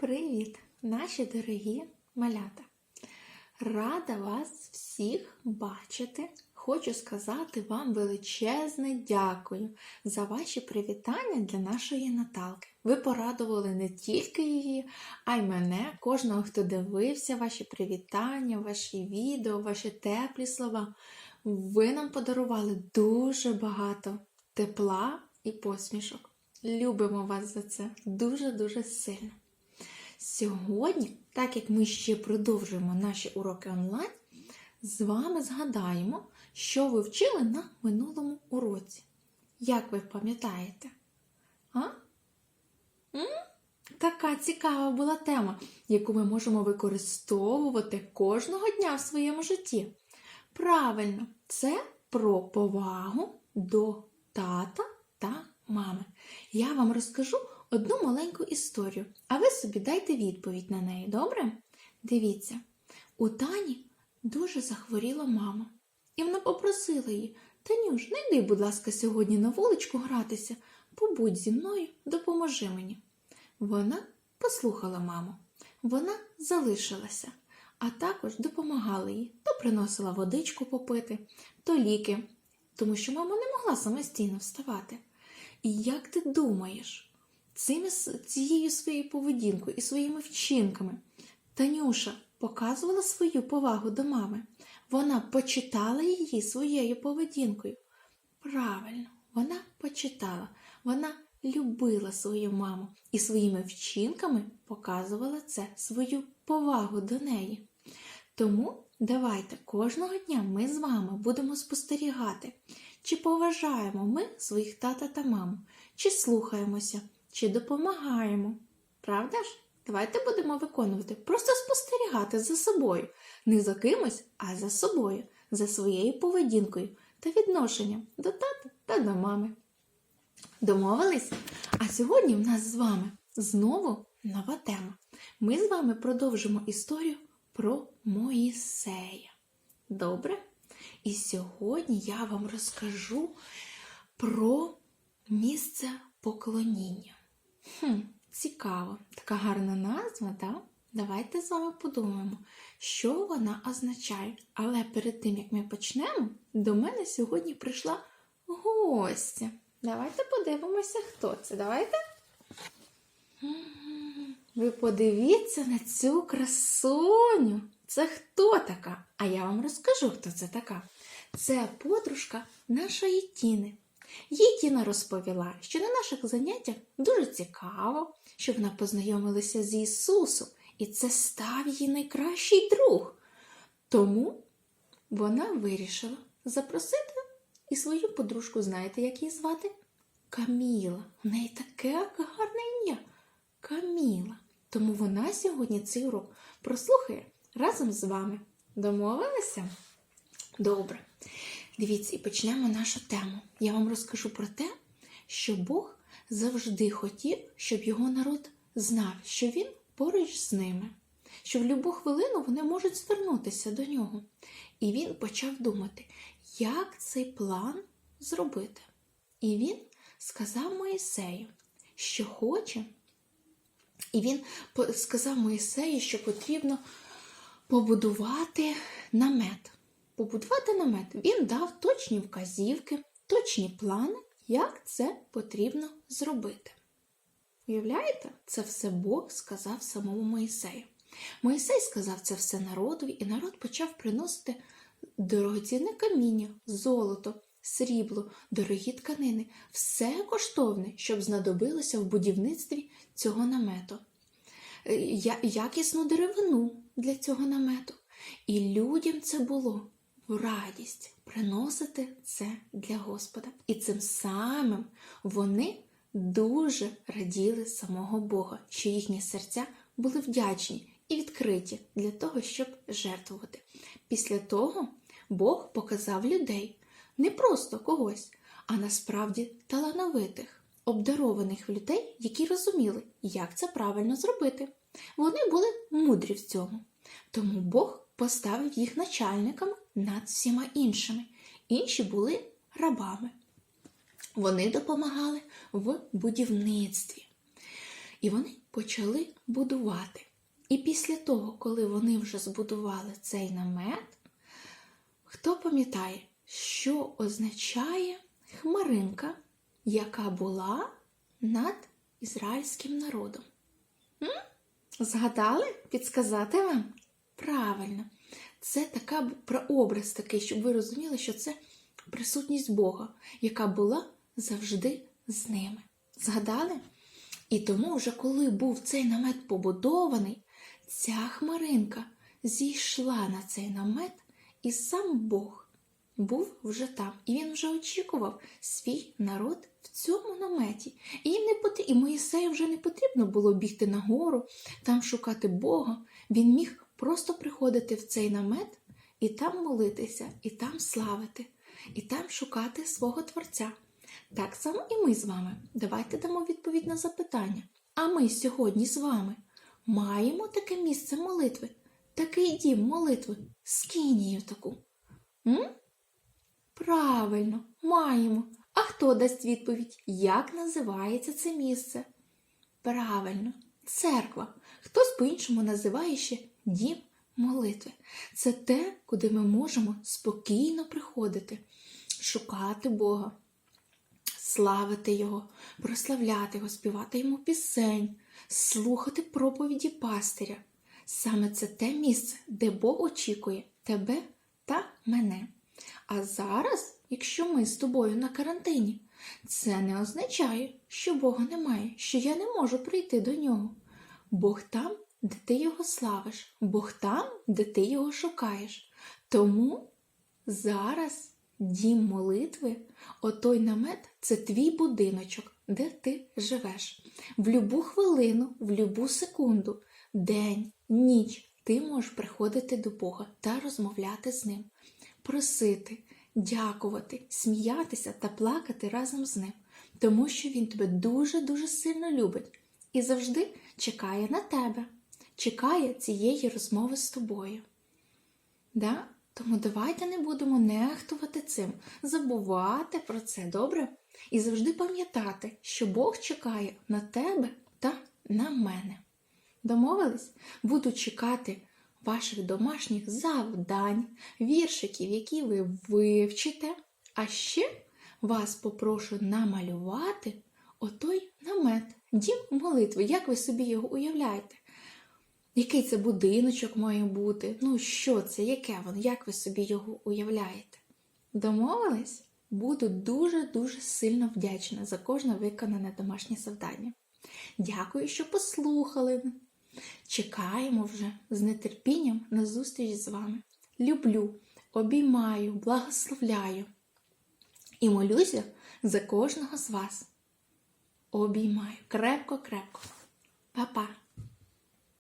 Привіт, наші дорогі малята! Рада вас всіх бачити. Хочу сказати вам величезне дякую за ваші привітання для нашої Наталки. Ви порадували не тільки її, а й мене, кожного, хто дивився ваші привітання, ваші відео, ваші теплі слова. Ви нам подарували дуже багато тепла і посмішок. Любимо вас за це дуже-дуже сильно. Сьогодні, так як ми ще продовжуємо наші уроки онлайн, з вами згадаємо, що ви вчили на минулому уроці. Як ви пам'ятаєте? А? М? Така цікава була тема, яку ми можемо використовувати кожного дня в своєму житті. Правильно, це про повагу до тата та мами. Я вам розкажу одну маленьку історію, а ви собі дайте відповідь на неї, добре? Дивіться, у Тані дуже захворіла мама, і вона попросила її: Танюш, не йди, будь ласка, сьогодні на вуличку гратися, побудь зі мною, допоможи мені. Вона послухала маму, вона залишилася, а також допомагала їй, то приносила водичку попити, то ліки, тому що мама не могла самостійно вставати. І як ти думаєш, цими, цією своєю поведінкою і своїми вчинками Танюша показувала свою повагу до мами? Вона почитала її своєю поведінкою. Правильно, вона почитала, вона любила свою маму і своїми вчинками показувала це свою повагу до неї. Тому давайте кожного дня ми з вами будемо спостерігати, чи поважаємо ми своїх тата та маму, чи слухаємося, чи допомагаємо. Правда ж? Давайте будемо виконувати, просто спостерігати за собою, не за кимось, а за собою, за своєю поведінкою та відношенням до тата та до мами. Домовились? А сьогодні в нас з вами знову нова тема. Ми з вами продовжимо історію про Моїсея. Добре? І сьогодні я вам розкажу про місце поклоніння. Хм, Цікаво, така гарна назва, так? Давайте з вами подумаємо, що вона означає. Але перед тим, як ми почнемо, до мене сьогодні прийшла гостя. Давайте подивимося, хто це. Давайте. Ви подивіться на цю красуню. Це хто така? А я вам розкажу, хто це така. Це подружка нашої Тіни. Їй Тіна розповіла, що на наших заняттях дуже цікаво, що вона познайомилася з Ісусом, і це став її найкращий друг. Тому вона вирішила запросити і свою подружку, знаєте, як її звати? Каміла. У неї таке гарне ім'я. Каміла. Тому вона сьогодні цей урок прослухає разом з вами. Домовилися? Добре. Дивіться, і почнемо нашу тему. Я вам розкажу про те, що Бог завжди хотів, щоб його народ знав, що він поруч з ними, що в будь-яку хвилину вони можуть звернутися до нього. І він почав думати, як цей план зробити. І він сказав Моїсею, що хоче. І він сказав Моїсею, що потрібно побудувати намет. Побудувати намет. Він дав точні вказівки, точні плани, як це потрібно зробити. Уявляєте, це все Бог сказав самому Моїсею. Моїсей сказав це все народові, і народ почав приносити дорогоцінне каміння, золото, срібло, дорогі тканини, все коштовне, щоб знадобилося в будівництві цього намету, якісну деревину для цього намету. І людям це було радість приносити це для Господа. І цим самим вони дуже раділи самого Бога, що їхні серця були вдячні і відкриті для того, щоб жертвувати. Після того Бог показав людей не просто когось, а насправді талановитих, обдарованих людей, які розуміли, як це правильно зробити. Вони були мудрі в цьому. Тому Бог поставив їх начальниками над всіма іншими. Інші були рабами. Вони допомагали в будівництві. І вони почали будувати. І після того, коли вони вже збудували цей намет, хто пам'ятає, що означає хмаринка, яка була над ізраїльським народом? М? Згадали? Підсказати вам? Правильно. Це така прообраз такий, щоб ви розуміли, що це присутність Бога, яка була завжди з ними. Згадали? І тому, вже коли був цей намет побудований, ця хмаринка зійшла на цей намет, і сам Бог був вже там. І він вже очікував свій народ в цьому наметі. І їм не потр... і Моїсею вже не потрібно було бігти на гору, там шукати Бога. Він міг просто приходити в цей намет і там молитися, і там славити, і там шукати свого Творця. Так само і ми з вами. Давайте дамо відповідь на запитання. А ми сьогодні з вами маємо таке місце молитви, такий дім молитви, скинію таку. М? Правильно, маємо. А хто дасть відповідь, як називається це місце? Правильно, церква. Хтось по-іншому називає ще дім молитви. Це те, куди ми можемо спокійно приходити, шукати Бога, славити Його, прославляти Його, співати йому пісень, слухати проповіді пастиря. Саме це те місце, де Бог очікує тебе та мене. А зараз, якщо ми з тобою на карантині, це не означає, що Бога немає, що я не можу прийти до нього. Бог там, де ти його славиш, Бог там, де ти його шукаєш. Тому зараз дім молитви, отой намет це твій будиночок, де ти живеш. В любу хвилину, в любу секунду, день, ніч ти можеш приходити до Бога та розмовляти з ним, просити, дякувати, сміятися та плакати разом з ним, тому що він тебе дуже-дуже сильно любить і завжди чекає на тебе, чекає цієї розмови з тобою. Да? Тому давайте не будемо нехтувати цим, забувати про це, добре? І завжди пам'ятати, що Бог чекає на тебе та на мене. Домовились? Буду чекати ваших домашніх завдань, віршиків, які ви вивчите. А ще вас попрошу намалювати отой намет, дім молитви. Як ви собі його уявляєте? Який це будиночок має бути? Ну, що це, яке воно, як ви собі його уявляєте? Домовились? Буду дуже-дуже сильно вдячна за кожне виконане домашнє завдання. Дякую, що послухали. Чекаємо вже з нетерпінням на зустріч з вами. Люблю, обіймаю, благословляю і молюся за кожного з вас. Обіймаю крепко-крепко. Па-па!